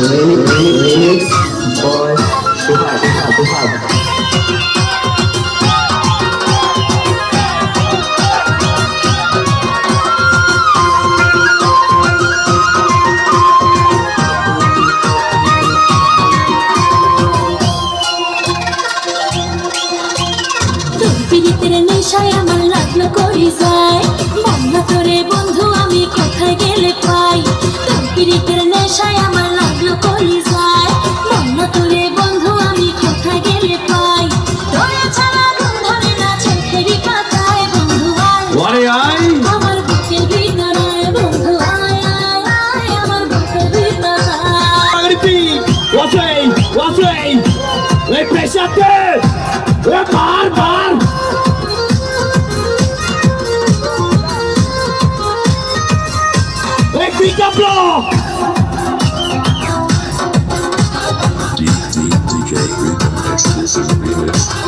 many, many lyrics for Suhad, Suhad, Suhad. নেশায় আমার লাগল করি যায় বাংলা করে বন্ধু আমি ওই পেশাতে ওই মার মার ওই পিকআপ ব্লক DJ Remix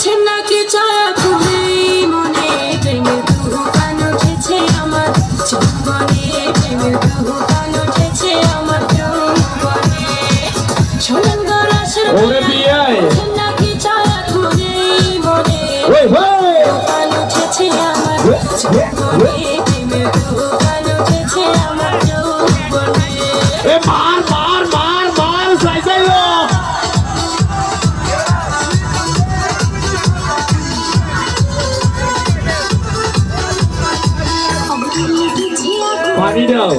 বুঝেন না কি মনে? প্রেমের দুহু কান আমার। জীবনে প্রেমের দুহু কান আমার জীবনে শোনেন গো রাশের ওরে বিয়াই বুঝেন না কি চায়া পানি দাও।